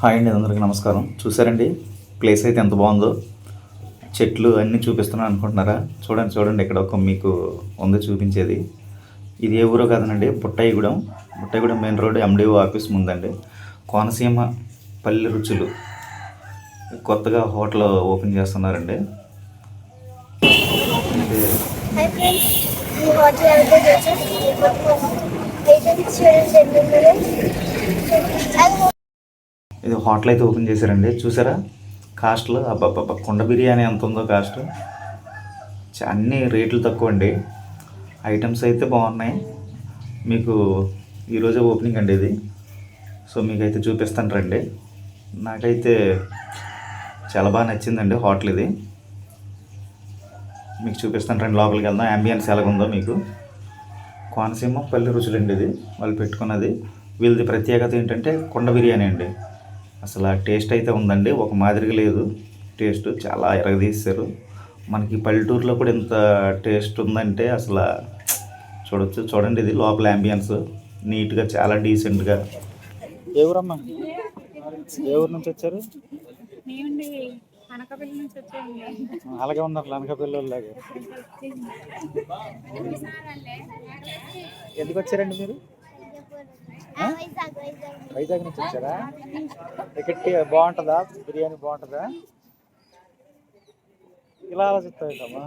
Hi అండి అందరికీ నమస్కారం. చూసారండి? ప్లేస్ అయితే ఎంత బాగుందో. చెట్లు అన్నీ చూపిస్తున్నాను అనుకుంటున్నారా? చూడండి చూడండి ఇక్కడ ఒక మీకు ఉంది చూపించేది. ఇది ఏ ఊరో కాదనండి Buttayigudem Buttayigudem main road MDO office ముందండి. Konaseema పల్లె రుచులు. కొత్తగా హోటల్ ఓపెన్ చేస్తున్నారండి. హోటల్ ఎవరితో చేసాం ఐటమ్స్ చూడండి ఎన్ని ఇది హోటల్ అయితే ఓపెన్ చేశారండి. చూసారా? కాస్ట్లో అబ్బబ్బబ్బ కుండ బిర్యానీ ఎంత ఉందో కాస్ట్ అన్ని రేట్లు తక్కువ అండి ఐటమ్స్ అయితే బాగున్నాయి. మీకు ఈరోజే ఓపెనింగ్ అండి ఇది. సో మీకైతే చూపిస్తాను రండి. నాకైతే చాలా బాగా నచ్చిందండి హోటల్ ఇది. మీకు చూపిస్తాను రండి లోపలికి వెళ్దాం. అంబియన్స్ ఎలాగుందో మీకు. కోనసీమ పల్లె రుచులండి ఇది. వాళ్ళు పెట్టుకున్నది. వీళ్ళది ప్రత్యేకత ఏంటంటే కుండ బిర్యానీ అండి. అసలు ఆ టేస్ట్ అయితే ఉందండి ఒక మాదిరిగా లేదు. టేస్ట్ చాలా ఎరగదీశారు. మనకి పల్లెటూరులో కూడా ఇంత టేస్ట్ ఉందంటే అసలు చూడొచ్చు చూడండి ఇది లోపల అంబియన్స్ నీట్గా చాలా డీసెంట్గా ఏ ఊరమ్మా? ఏ ఊరు నుంచి వచ్చారు? అలాగే ఉన్నారు అనకాపల్లిలాగా ఎందుకు వచ్చారండి మీరు? వైజాగ్ వైజాగ్ వైజాగ్ నుంచి వచ్చారా టికెట్ బాగుంటుందా బిర్యానీ బాగుంటుందా ఇలా ఆలోచిస్తామా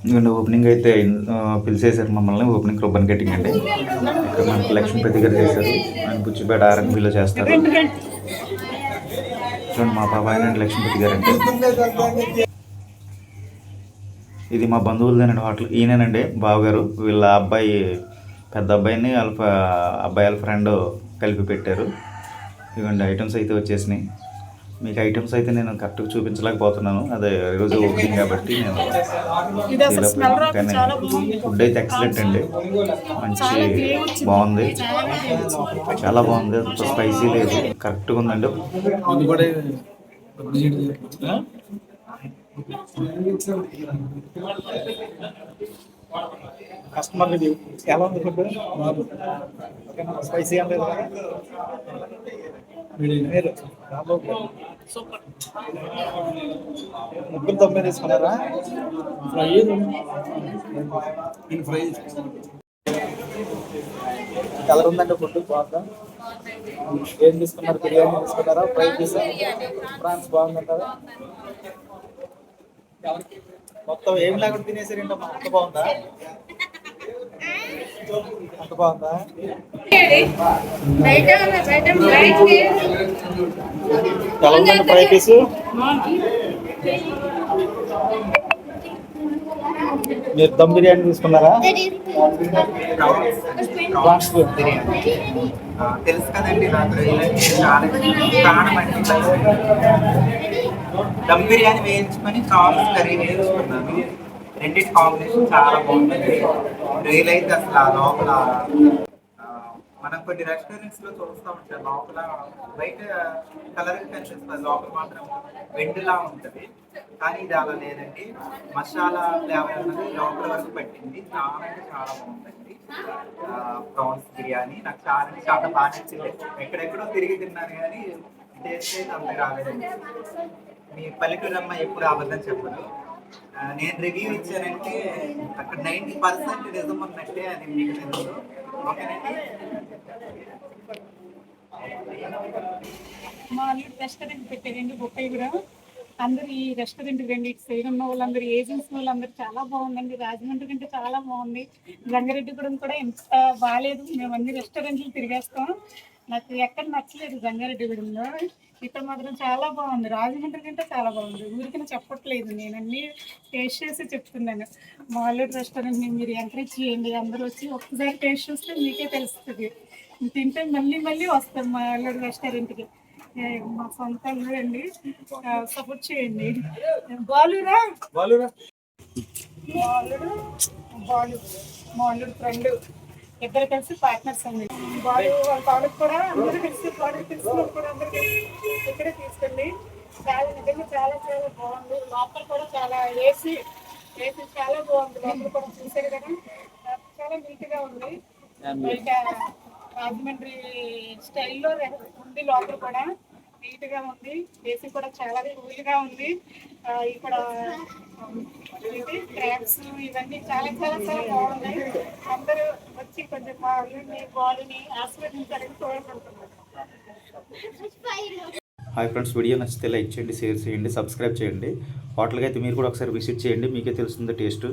ఇదిగోండి ఓపెనింగ్ అయితే ఆ, పిలిచేశారు మమ్మల్ని. ఓపెనింగ్ రూపన్ కటింగ్ అండి ఇక్కడ మనకి లక్ష్మీపతి గారు చేశారు. ఆయన బుచ్చిపేట ఆర్ఎన్బిలో చేస్తారు. చూడండి మా బాబాయ్ అండి లక్ష్మీపతి గారు అండి ఇది మా బంధువులదేనండి హోటల్ ఈయనేనండి బావగారు. వీళ్ళ అబ్బాయి పెద్ద అబ్బాయిని వాళ్ళ అబ్బాయి వాళ్ళ ఫ్రెండ్ కలిపి పెట్టారు. ఇవ్వండి ఐటమ్స్ అయితే వచ్చేసినాయి. మీకు ఐటమ్స్ అయితే నేను కరెక్ట్గా చూపించలేకపోతున్నాను. అదే ఈరోజు ఓపెనింగ్ కాబట్టి నేను ఫుడ్ అయితే ఎక్సలెంట్ అండి. మంచి బాగుంది. చాలా బాగుంది. అంత స్పైసీ లేదు కరెక్ట్గా ఉందండి. కస్టమర్ రివ్యూ ఎలా ఉంది ఫుడ్ స్పైసీ సూపర్. ముగ్గురు తొమ్మిది తీసుకున్నారా? ఫ్రై నేను ఫ్రై కలర్ ఉందండి ఫుడ్ బాగుందా? ఏం తీసుకున్నారు? బిర్యానీ తీసుకున్నారా? Fry piece? ఫ్రాన్స్ బాగుందంటారా? మొత్తం ఏం లేకుండా తినేసారేంటమ్మా అంత బాగుందా? అంత బాగుందా? ఉందండి ఫ్రై పీస్ మీరు దమ్ బిర్యానీ తీసుకున్నారా? ప్రాన్స్ బిర్యానీ ఆ, తెలుసు కదండి నాకు దమ్ బిర్యానీ వేయించుకొని ప్రాన్స్ కర్రీ వేయించుకున్నాను. రెండింటి కాంబినేషన్ చాలా బాగుంటుంది రియల్ అయితే అసలు ఆ లోపల మనం కొన్ని రెస్టారెంట్స్లో చూస్తూ ఉంటాం. లోపల బయట కలరింగ్ కనిపిస్తుంది లోపల మాత్రం వెండిలా ఉంటుంది. కానీ ఇది అలా లేదండి. మసాలా ఫ్లేవర్ అన్నది లోపల వరకు పట్టింది. చాలా అంటే చాలా బాగుందండి. ప్రాన్స్ బిర్యానీ. నాకు చాలా అంటే చాలా బాగా నచ్చింది. ఎక్కడెక్కడో తిరిగి తిన్నాను కానీ టేస్ట్ అయితే అంత రాలేదండి మీ పల్లెటూరు ఎప్పుడు అబద్ధం చెప్పదు. నేను రివ్యూ ఇచ్చానంటే అక్కడ నైంటీ పర్సెంట్ నిజం ఉన్నట్టే అది మీకు తెలుసు. ఓకేనండి? మా అల్లుడు రెస్టారెంట్ పెట్టారండి బొప్పయ్య కూడా. అందరు ఈ రెస్టారెంట్ రండి ఇటు సైడ్ ఉన్న వాళ్ళందరూ ఏజెన్సీ వాళ్ళందరూ చాలా బాగుందండి. రాజమండ్రి కంటే చాలా బాగుంది. జంగారెడ్డిగూడెం కూడా ఎంత బాగాలేదు మేము అన్ని రెస్టారెంట్లు తిరిగేస్తాం. నాకు ఎక్కడ నచ్చలేదు జంగారెడ్డిగూడెంలో ఇక్కడ మాత్రం చాలా బాగుంది. రాజమండ్రి కంటే చాలా బాగుంది. ఊరికి చెప్పట్లేదు. నేను అన్ని టేస్ట్ చేసి చెప్తున్నాను. మాలూరు రెస్టారెంట్ని మీరు ఎంకరేజ్ చేయండి. అందరూ వచ్చి ఒక్కసారి టేస్ట్ చూస్తే మీకే తెలుస్తుంది. తింటే మళ్ళీ మళ్ళీ వస్తాం మా అల్లుడు రెస్టారెంట్కి. మా సొంత అండి. సపోర్ట్ చేయండి. బాలురా? బాలురా? మా అల్లుడు బాలు మా అల్లుడు ఫ్రెండ్. ఇద్దరు కలిసి పార్ట్నర్స్ అండి. వాళ్ళు వాళ్ళ వాళ్ళకి కూడా అందరూ కలిసి వాళ్ళు తెలిసిన కూడా అందరూ కలిసి ఇక్కడే తీసుకెళ్ళి చాలా నిజంగా చాలా చాలా బాగుంది. లోపల కూడా చాలా ఏసీ ఏసీ చాలా బాగుంది. లోపల కూడా చూసారు కదా? చాలా నీట్గా ఉంది బయట రాజమండ్రి స్టైల్లో ఉంది లోపల కూడా. నీట్గా ఉంది. ఏసీ కూడా చాలా కూల్గా ఉంది ఇక్కడ ట్రాక్స్ ఇవన్నీ చాలా చాలా చాలా బాగున్నాయి. అందరూ వచ్చి కొంచెం మా ఊరిని బాడీని ఆస్వాదించాలని కోరుకుంటున్నాను హాయ్ ఫ్రెండ్స్ వీడియో నచ్చితే లైక్ చేయండి షేర్ చేయండి సబ్స్క్రైబ్ చేయండి. హోటల్కి అయితే మీరు కూడా ఒకసారి విజిట్ చేయండి మీకే తెలుస్తుంది టేస్ట్.